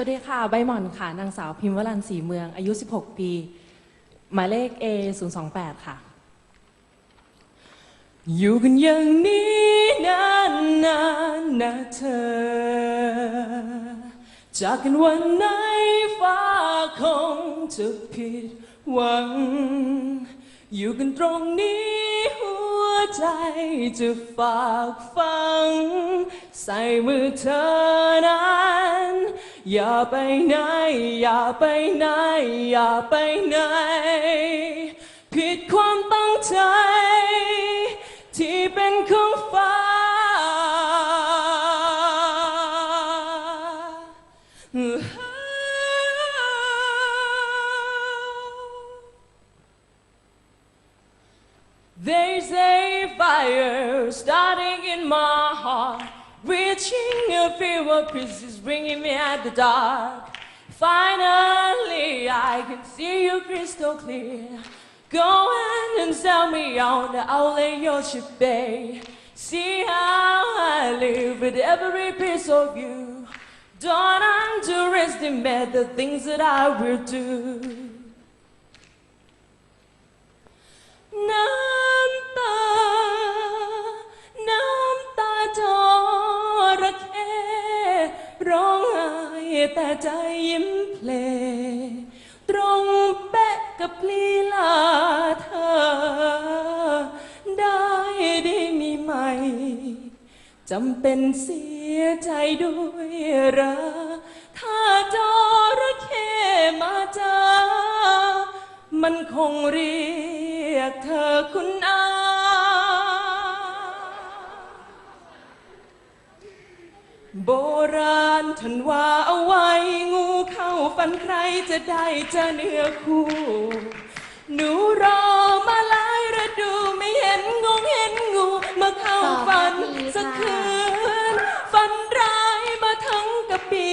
วัสดีค่ะ ใบหม่อนค่ะ นางสาวพิมพ์วรันศรีเมือง อายุ 16 ปี หมายเลข A 0 2 8ค่ะ อยู่กันอย่างนี้นานนานๆนะเธอ จากกันวันไหนฟ้าคงจะผิดหวัง อยู่กันตรงนี้หัวใจจะฝากฟัง ใส่มือเธอนั้น อย่าไปไหน อย่าไปไหน อย่าไปไหน ผิดความตั้งใจ ที่เป็นของฟ้า There's a fire starting in my heart, reaching a fever pieces, bringing me out the dark. Finally, I can see you crystal clear. Go on and sell me out, I'll lay your ship bay. See how I live with every piece of you. Don't underestimate the things that I will do. น้ แต่ใจยิ้มเพลงตรงเป๊ะกับลีลาเธอ ได้ด้มีไหมจำเป็นเสียใจด้วยหระถ้าจระเข้มาจอมันคงเรียกเธอคุณอาโบราณ ท่านว่าเอาไว้งูเข้าฟันใครจะได้เจอเนื้อคู่ หนูรอมาหลายฤดูไม่เห็นงงเห็นงูมาเข้าฝันสักคืนฝันร้ายมาทั้งกะปี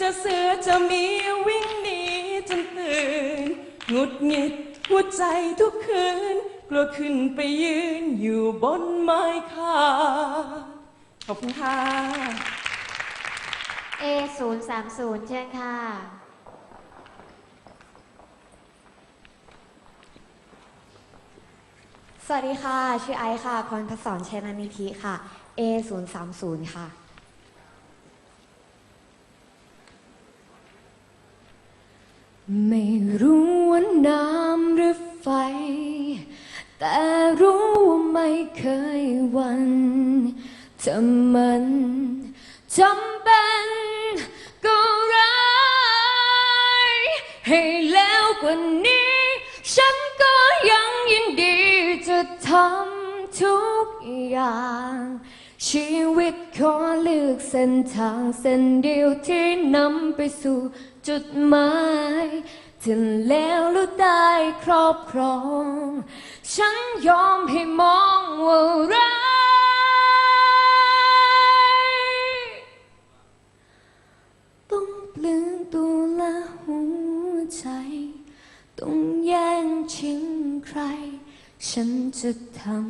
จะเสือจะมีวิ่งหนีจนตื่นหงุดหงิดหัวใจทุกคืน กลัวขึ้นไปยืนอยู่บนไม้คาขอบคุณค่ะ A 0 3 0 เชิญค่ะ สวัสดีค่ะ ชื่อไอซ์ค่ะพรพศรชัยนานิธิค่ะ A 0 3 0 ค่ะ ไม่รู้ว่าน้ำหรือไฟ แต่รู้ว่าไม่เคยวันถ้ามันจำเป็น ให้แล้วกว่านี้ ฉันก็ยังยินดีจะทำทุกอย่าง ชีวิตขอเลือกเส้นทางเส้นเดียวที่นำไปสู่จุดหมายถึงแล้วรือได้ครอบครอง ฉันยอมให้มองว่าร้า ต้องแย่งชิงใคร ฉันจะทำ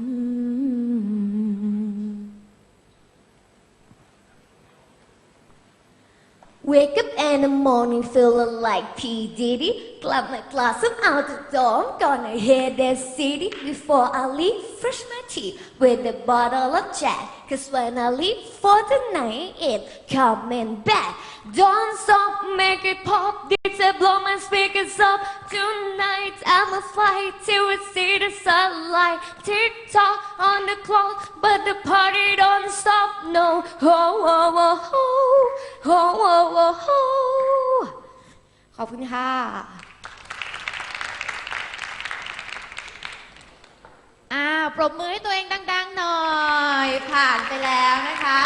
Wake up in the morning feeling like P. Diddy. Grab my glasses out the door. Gonna hit the city before I leave. Brush my teeth with a bottle of Jack. Cause when I leave for the night, it coming back. Don't stop, make it pop. DJ blow my speakers up. Tonight I'ma fly till we see the sunlight. Tick tock on the clock, but the party don't stop. No, oh, oh, oh, oh, oh, oh, oh, oh. ขอบคุณค่ะอ่าปรบมือให้ตัวเองดัง ๆ หน่อย ผ่านไปแล้วนะคะ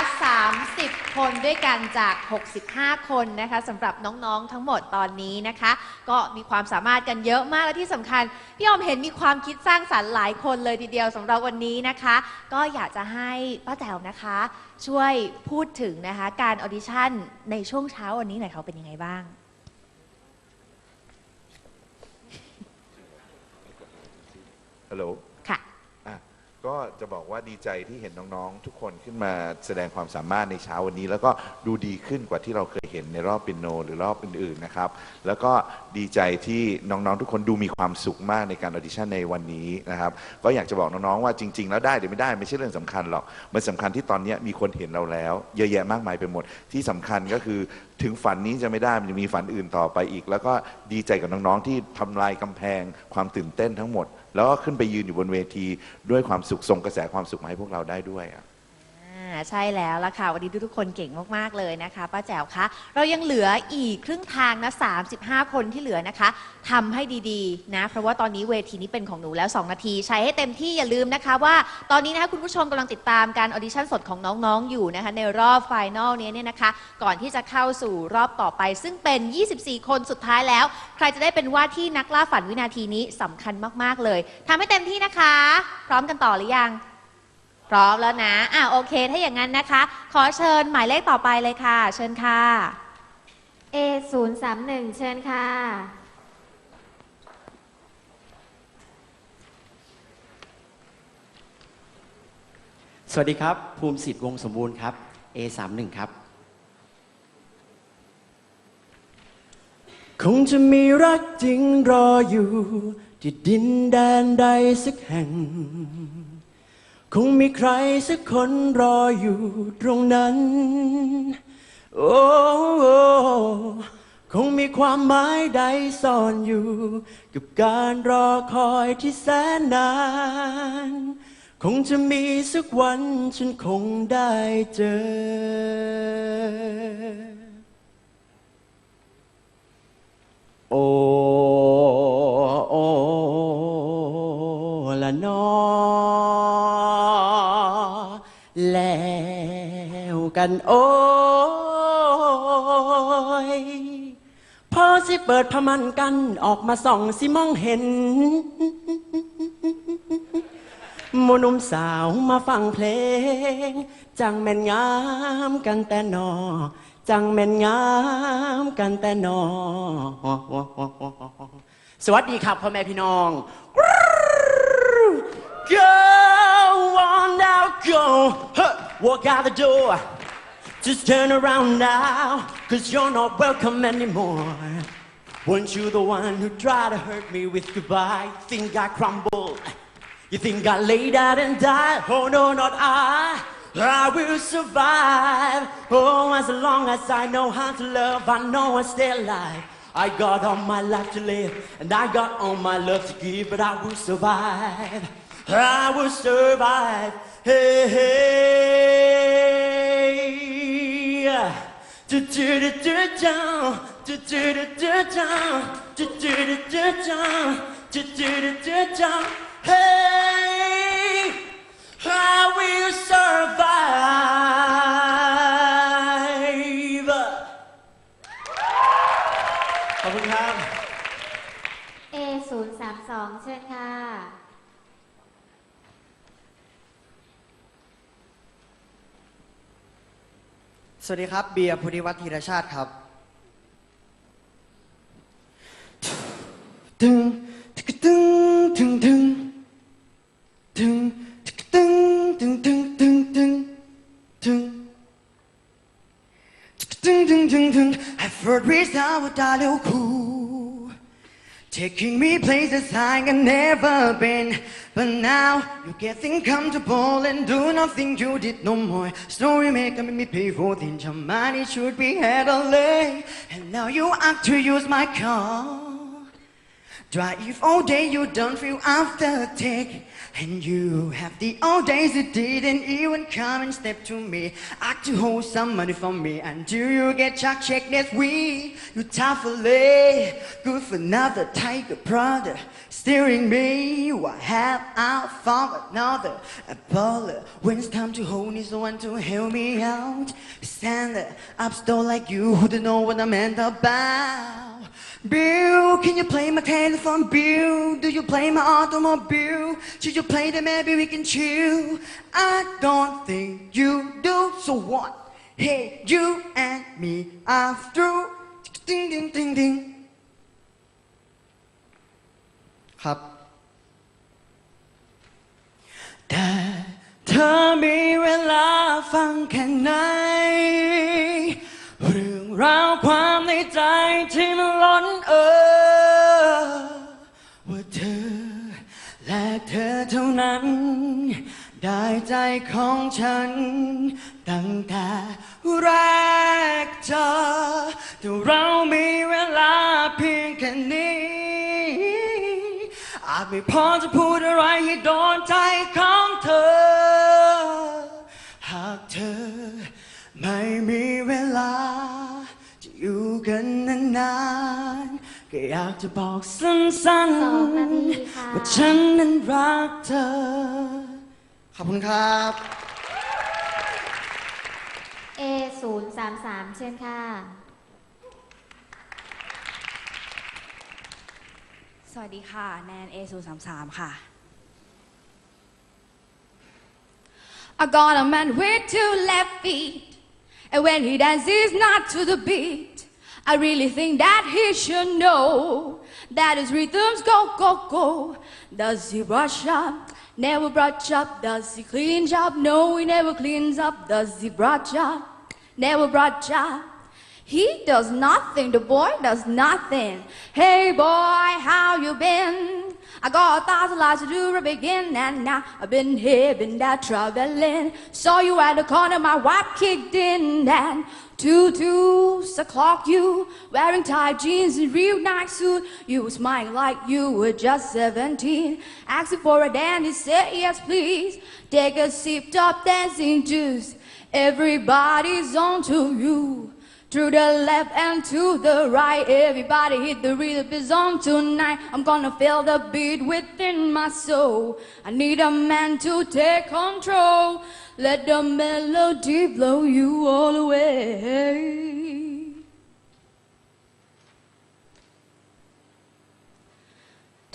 30 คนด้วยกันจาก 65 คนนะคะสำหรับน้องๆทั้งหมดตอนนี้นะคะ ก็มีความสามารถกันเยอะมากและที่สำคัญ พี่ออมเห็นมีความคิดสร้างสรรค์หลายคนเลยทีเดียวสำหรับวันนี้นะคะ ก็อยากจะให้ป้าแจ๋วนะคะ ช่วยพูดถึงนะคะการออดิชั่นในช่วงเช้าวันนี้หน่อยเขาเป็นยังไงบ้างฮัลโหล ก็จะบอกว่าดีใจที่เห็นน้องๆ ทุกคนขึ้นมาแสดงความสามารถในเช้าวันนี้ แล้วก็ดูดีขึ้นกว่าที่เราเคยเห็นในรอบปิโน หรือรอบอื่นๆนะครับ แล้วก็ดีใจที่น้องๆ ทุกคนดูมีความสุขมากในการออดิชั่นในวันนี้นะครับ ก็อยากจะบอกน้องๆ ว่าจริง ๆ แล้วได้หรือไม่ได้ไม่ใช่เรื่องสำคัญหรอก มันสำคัญที่ตอนนี้มีคนเห็นเราแล้ว เยอะแยะมากมายไปหมด ที่สำคัญก็คือถึงฝันนี้จะไม่ได้มันจะมีฝันอื่นต่อไปอีก แล้วก็ดีใจกับน้องๆ ที่ทำลายกำแพงความตื่นเต้นทั้งหมด แล้วก็ขึ้นไปยืนอยู่บนเวทีด้วยความสุขส่งกระแสความสุขมาให้พวกเราได้ด้วยอะอะ ใช่แล้วล่ะค่ะ วันนี้ทุกๆคนเก่งมากๆเลยนะคะป้าแจ๋วคะเรายังเหลืออีกครึ่งทางนะ35 คนที่เหลือนะคะทำให้ดีๆนะ เพราะว่าตอนนี้เวทีนี้เป็นของหนูแล้ว 2 นาที ใช้ให้เต็มที่อย่าลืมนะคะ ว่าตอนนี้นะคะคุณผู้ชมกำลังติดตามการออดิชั่นสดของน้องๆอยู่นะคะ ในรอบไฟนอลนี้เนี่ยนะคะ ก่อนที่จะเข้าสู่รอบต่อไป ซึ่งเป็น 24 คนสุดท้ายแล้ว ใครจะได้เป็นว่าที่นักล่าฝันวินาทีนี้สำคัญมากๆเลยทำให้เต็มที่นะคะ พร้อมกันต่อหรือยัง พร้อมแล้วนะ อะโอเค ถ้าอย่างนั้นนะคะ ขอเชิญหมายเลขต่อไปเลยค่ะ เชิญค่ะ A 0 3 1เชิญค่ะ สวัสดีครับ ภูมิสิทธิ์วงศ์สมบูรณ์ครับ A31 ครับ คงจะมีรักจริงรออยู่ ที่ดินแดนใดสักแห่ง คงมีใครสักคนรออยู่ตรงนั้น โอ้คงมีความหมายใดซ่อนอยู่ กับการรอคอยที่แสนนาน คงจะมีสักวันฉันคงได้เจอ โอ้โอ้ กันโอ้ยพอสิเปิดพมันกันออกมาส่องสิมองเห็นมหนุ่มสาวมาฟังเพลง จังแม่นงามกันแต่นอ จังแม่นงามกันแต่นอ สวัสดีครับพ่อแม่พี่น้อง Go on now go huh, walk out the door just turn around now cause you're not welcome anymore Weren't you the one who tried to hurt me with goodbye? You think I crumbled? You think I laid out and died? Oh no, not I. I will survive. Oh, as long as I know how to love, I know I stay alive. I got all my life to live, and I got all my love to give, but I will survive. I will survive. Hey, hey. จูจูดูจูจ้าจูจูดูจูจ้าจูจูดูจูจ้าจูจูดูจูจ้า Hey how will you survive ขอบคุณครับ A 0 3 2เชิญค่ะ สวัสดีครับ เบียร์พุทธิวัฒน์ธีรชาติครับ ตึงตึงตึงตึงตึงตึงตึงตึงตึงตึงตึงตึงตึงตึงตึงตึง I've heard reason what I do cool Taking me places I have never been. But now you're getting comfortable and do nothing. You did no more. Story making me pay for things your money should be handled And now you act to use my car Drive all day, you don't feel after take. And you have the old days that didn't even come and step to me. Act to hold some money from me until you get check check next week. You tough lay, good for another tiger brother. Steering me, what have I found another? A baller. When it's time to hold the one to help me out. Stand up, still like you who don't know what I'm about. Bill, can you play my telephone bill? Do you play my automobile? Should you play that maybe we can chill? I don't think you do, so what? Hey, you and me are through. Ding, ding, ding, ding. ครับ ได้ อมีเวลาฟังแค่ไหน เรื่องราวความ ม ใจที่มันล้นเออ ว่าเธอ และเธอเท่านั้น ได้ใจของฉัน ตั้งแต่แรกเจอแต่เรามีเวลาเพียงแค่นี้ อาจไม่พอจะพูดอะไรให้โดนใจของเธอ จะบอกสั้นสองนาทีๆค่ะว่าฉันนั้นรักเธอ ขอบคุณครับ A ศูนย์สามสามเชิญค่ะ สวัสดีค่ะ แนน A033 ค่ะ I got a man with two left feet, and when he dances not to the beat, I really think that he should know that his rhythms go go go. Does he brush up? Never brush up. Does he clean up? No, he never cleans up. Does he brush up? Never brush up. He does nothing, the boy does nothing. Hey boy, how you been? I got a thousand lives to do to begin, and now I've been here, been there traveling. Saw you at the corner, my wife kicked in, and two twos o'clock you wearing tight jeans and real nice suit. You were smiling like you were just 17. Asking for a dandy, said yes please. Take a sip, top dancing juice. Everybody's on to you. To the left and to the right, everybody hit the rhythm is on tonight. I'm gonna feel the beat within my soul. I need a man to take control. Let the melody blow you all away.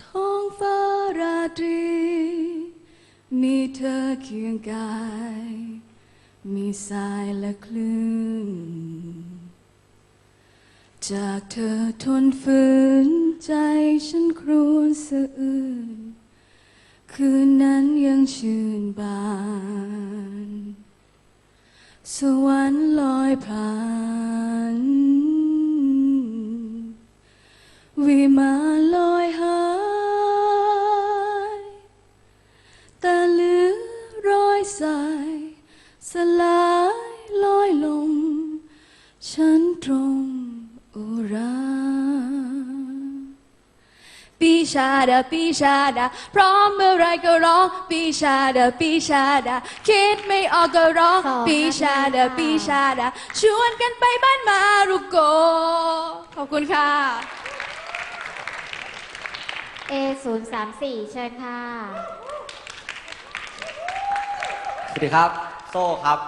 ท้องฟ้าราตรีมีเธอเคียงกายมีสายและคลื่นจากเธอทนฝืนใจฉันครวญสะอื้น คืนนั้นยังชื่นบาน สวรรค์ลอยผ่าน วิมาน ชาดาปีชาดาพร้อมเมื่อไรก็ร้องปีชาดาปีชาดาคิดไม่ออกก็ร้องขอบคุณปีชาดาค่ะปีชาดาชวนกันไปบ้านมารุโก ขอบคุณค่ะ A ศูนย์สามสี่เชิญค่ะ สวัสดีครับ โซ่ครับ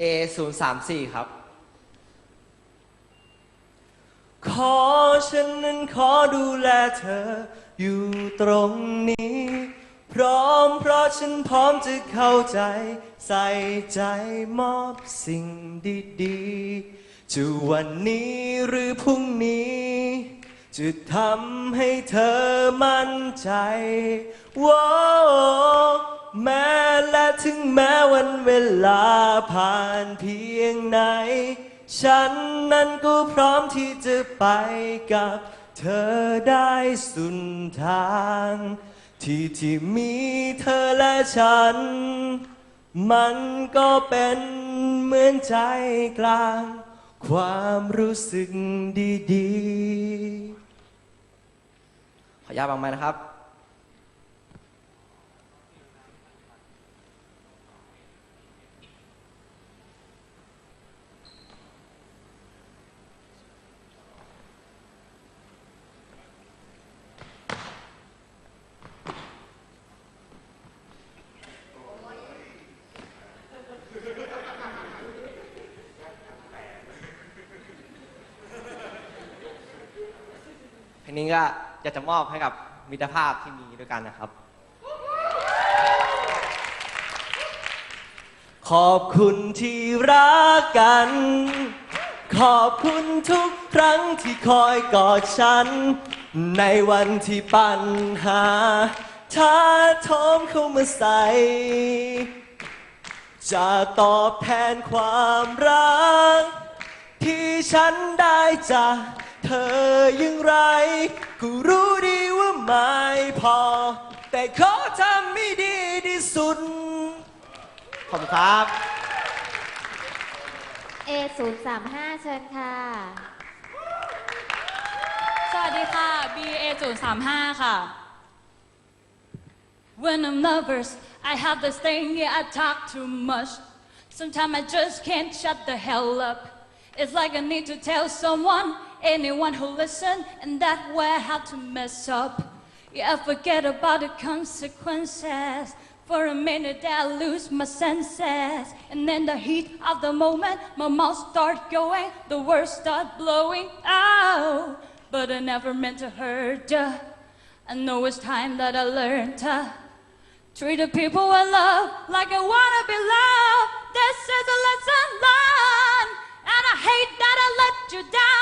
A 0 3 4ครับ ข อฉันนั้นขอดูแลเธอ อยู่ตรงนี้ พร้อมเพราะฉันพร้อมจะเข้าใจ ใส่ใจมอบสิ่งดีๆจะวันนี้หรือพรุ่งนี้ จะทำให้เธอมั่นใจว้าวแม้และถึงแม้วันเวลาผ่านเพียงไหน ฉันนั้นก็พร้อมที่จะไปกับเธอได้สุนทาง ที่ที่มีเธอและฉัน มันก็เป็นเหมือนใจกลาง ความรู้สึกดีๆ ขออนุญาตบางไม้นะครับ นี้ก็อยากจะมอบให้กับมิตรภาพที่มีด้วยกันนะครับ ขอบคุณที่รักกัน ขอบคุณทุกครั้งที่คอยกอดฉัน ในวันที่ปัญหาถ้าทมเข้ามาใส่จะตอบแทนความรัก ที่ฉันได้จาก เธออย่างไร กูรู้ดีว่าไม่พอ แต่ขอทำให้ดีที่สุด ขอบคุณครับ A 0 3 5 เชิญค่ะ สวัสดีค่ะ BA 0 3 5ค่ะ When I'm nervous I have this thing yeah I talk too much Sometimes I just can't shut the hell up It's like I need to tell someone anyone who listen and that way have to mess up. Yeah forget about the consequences. For a minute I lose my senses. And in the heat of the moment My mouth start going The words start blowing out. But I never meant to hurt ya. I know it's time that I learned to Treat the people I love Like I wanna be loved. This is a lesson learned And I hate that I let you down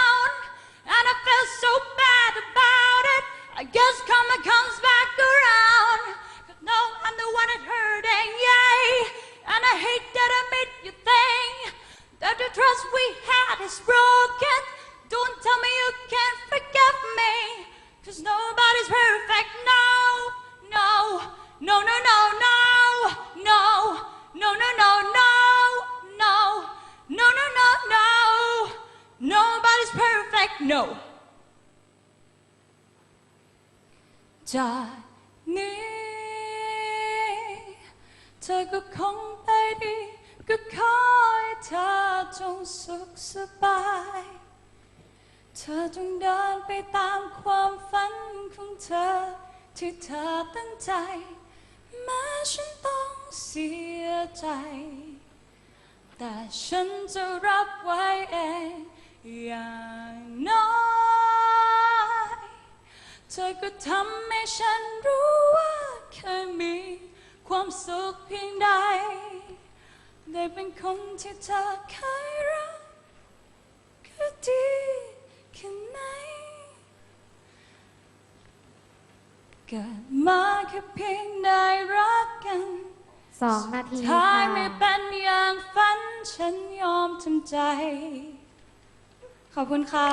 Feel so bad about it I guess karma comes back around no, I'm the one that hurting, yay. And I hate that I made you think that the trust we had is broken. Don't tell me you can't forgive me. Cause nobody's perfect, no, no, no, no, no, no, no, no, no, no, no, no, no, no, no, no. Nobody's perfect, no. จากนี้ เธอก็คงไปดี ก็ขอให้เธอจงสุขสบาย เธอจงเดินไปตามความฝันของเธอ ที่เธอตั้งใจแม้ฉันต้องเสียใจ แต่ฉันจะรับไว้เองอย่าง เธอก็ทำให้ฉันรู้ว่าเคยมีความสุขเพียงใด ได้เป็นคนที่เธอเคยรักก็ดีแค่ไหนเกิดมาแค่เพียงได้รักกัน2นาทีท้าค่ะยไม่เป็นอย่างฝันฉันยอมทำใจ ขอบคุณค่ะ